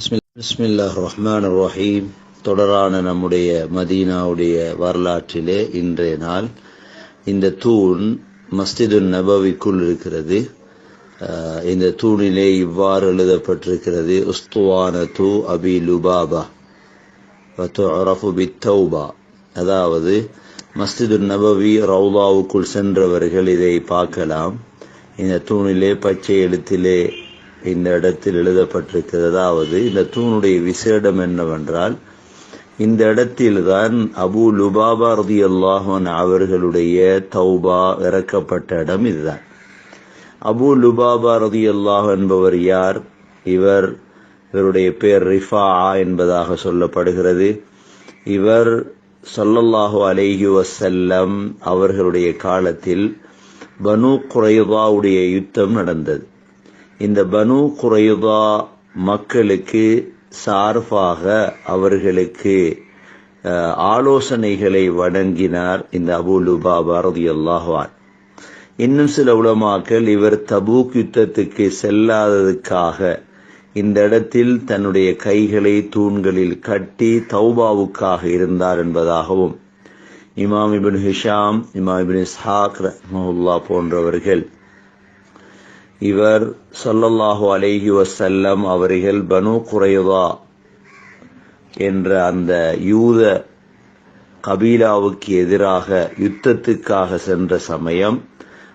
பிஸ்மில்லாஹ் ரஹ்மான் ரஹீம் தொடரான நம்முடைய மதீனாவுடைய வரலாற்றிலே இன்றைய நாள் இந்த தூண் மஸ்திது நபவிக்குள் இருக்கிறது. இந்த தூணிலே இவ்வாறு எழுதப்பட்டிருக்கிறது உஸ்துவான தூ அபி லுபாபா தௌபா அதாவது மஸ்திது நபவி ரவுதாவுக்குள் சென்றவர்கள் இதை பார்க்கலாம். இந்த தூணிலே பச்சை எழுத்திலே இந்த இடத்தில் எழுதப்பட்டிருக்கிறது அதாவது இந்த தூணுடைய விசேடம் என்னவென்றால் இந்த இடத்தில்தான் அபு லுபாபா ரதி அல்லாஹன் அவர்களுடைய தௌபா இறக்கப்பட்ட இடம் இதுதான். அபு லுபாபா ரதி அல்லாஹ் என்பவர் யார்? இவர் இவருடைய பேர் ரிஃபா என்பதாக சொல்லப்படுகிறது. இவர் சல்லல்லாஹு அலைஹி வசல்லம் அவர்களுடைய காலத்தில் பனு குறைவாவுடைய யுத்தம் நடந்தது. இந்த பனு குறைதா மக்களுக்கு சார்பாக அவர்களுக்கு ஆலோசனைகளை வழங்கினார் இந்த அபு லுபா பாரதி அல்லாஹான் இன்னும் சில உலமாக்கள் இவர் தபூக் யுத்தத்துக்கு செல்லாததுக்காக இந்த இடத்தில் தன்னுடைய கைகளை தூண்களில் கட்டி தௌபாவுக்காக இருந்தார் என்பதாகவும் இமாம் இபின் ஹிஷாம் இமாம் இபின் இஸ்ஹாக் ரஹ்மஹுல்லா போன்றவர்கள் இவர் சொல்லல்லாஹு அலேஹி வசல்லம் அவர்கள் பனு குறைவா என்ற அந்த யூத கபீலாவுக்கு எதிராக யுத்தத்துக்காக சென்ற சமயம்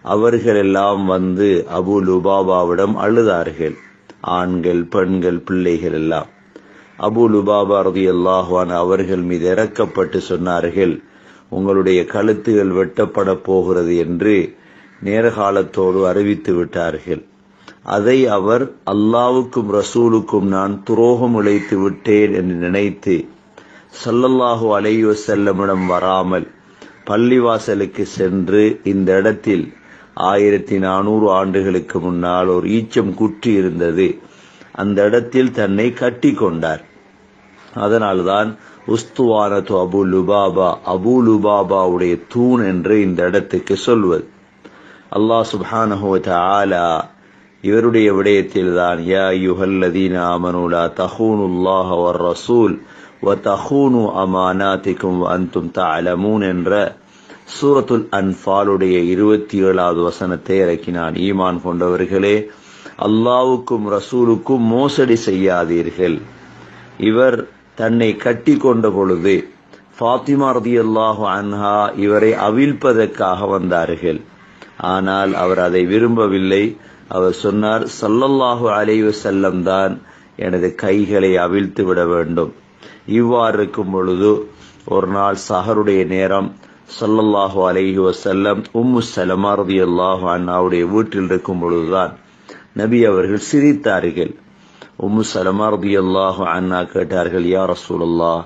அவர்களெல்லாம் வந்து அபு லுபாபாவிடம் அழுதார்கள். ஆண்கள் பெண்கள் பிள்ளைகள் எல்லாம். அபு லுபாபா ரதியல்லாஹுவான் அவர்கள் மீது இறக்கப்பட்டு சொன்னார்கள் உங்களுடைய கழுத்துகள் வெட்டப்பட போகிறது என்று நேரகாலத்தோடு அறிவித்து விட்டார்கள். அதை அவர் அல்லாவுக்கும் ரசூலுக்கும் நான் துரோகம் இழைத்து விட்டேன் என்று நினைத்து சல்லல்லாஹு அலையோ செல்லமிடம் வராமல் பள்ளிவாசலுக்கு சென்று இந்த இடத்தில் ஆயிரத்தி நானூறு ஆண்டுகளுக்கு முன்னால் ஒரு ஈச்சம் குற்றி இருந்தது. அந்த இடத்தில் தன்னை கட்டி கொண்டார். அதனால்தான் உஸ்துவானத்து அபு லுபாபா அபு லுபாபாவுடைய தூண் என்று இந்த இடத்துக்கு சொல்வது. அல்லாஹ் சுப்ஹானஹு இவருடைய விடயத்தில் தான் யா யுஹல்லதீன அமனுலா தஹூனுல்லாஹ் தஹூனுல்லாஹ வர் ரசூல் வ தஹூனு அமானாத்திக்கும் அந்தும் தலமூன் என்ற சூரத்துல் அன்ஃபாலுடைய இருபத்தி ஏழாவது வசனத்தை இறக்கினான். ஈமான் கொண்டவர்களே அல்லாவுக்கும் ரசூலுக்கும் மோசடி செய்யாதீர்கள். இவர் தன்னை கட்டி கொண்ட பொழுது ஃபாத்திமா ரதியல்லாஹு அன்ஹா இவரை அவிழ்ப்பதற்காக வந்தார்கள். ஆனால் அவர் அதை விரும்பவில்லை. அவர் சொன்னார் சல்லல்லாஹு அலைவு செல்லம் தான் எனது கைகளை அவிழ்த்து விட வேண்டும். இவ்வாறு இருக்கும் பொழுது ஒரு நாள் சஹருடைய நேரம் ஸல்லல்லாஹு அலைஹி வசல்லம் உம்மு சலமா அல்லாஹு அண்ணாவுடைய வீட்டில் இருக்கும் பொழுதுதான் நபி அவர்கள் சிரித்தார்கள். உம்மு சலமா அல்லாஹு அண்ணா கேட்டார்கள் யார் ரசூலல்லாஹ்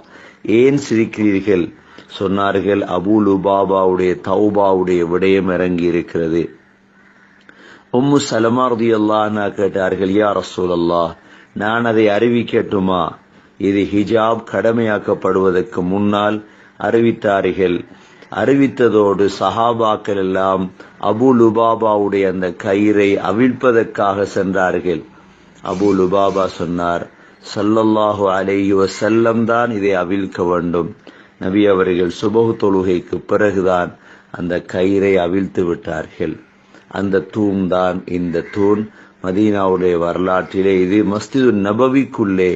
ஏன் சிரிக்கிறீர்கள்? சொன்னார்கள் அபூ லுபாபாவுடைய தௌபாவுடைய விடயம் இறங்கி இருக்கிறது உம்மு சலமாரதி அல்லாஹா கேட்டார்கள் யா ரசூலல்லாஹ் நான் அதை அறிவிக்கட்டுமா? இது ஹிஜாப் கடமையாக்கப்படுவதற்கு முன்னால் அறிவித்தார்கள். அறிவித்ததோடு சஹாபாக்கள் எல்லாம் அபு லுபாபாவுடைய அந்த கயிறை அவிழ்ப்பதற்காக சென்றார்கள். அபு லுபாபா சொன்னார் சல்லல்லாஹு அலைஹி செல்லம் தான் இதை அவிழ்க்க வேண்டும். நபி அவர்கள் சுபகு தொழுகைக்கு பிறகுதான் அந்த கயிறை அவிழ்த்து விட்டார்கள். அந்த தூண் தான் இந்த தூண். மதீனாவுடைய வரலாற்றிலே இது மஸ்திது நபவிக்குள்ளே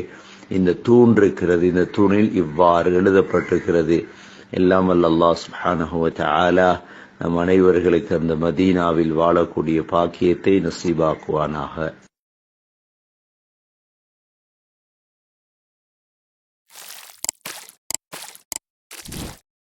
இந்த தூண் இருக்கிறது. இந்த தூணில் இவ்வாறு எழுதப்பட்டிருக்கிறது. எல்லாம் வல்ல அல்லாஹ் சுப்ஹானஹு நம் அனைவர்களுக்கு அந்த மதீனாவில் வாழக்கூடிய பாக்கியத்தை நசீபாக்குவானாக.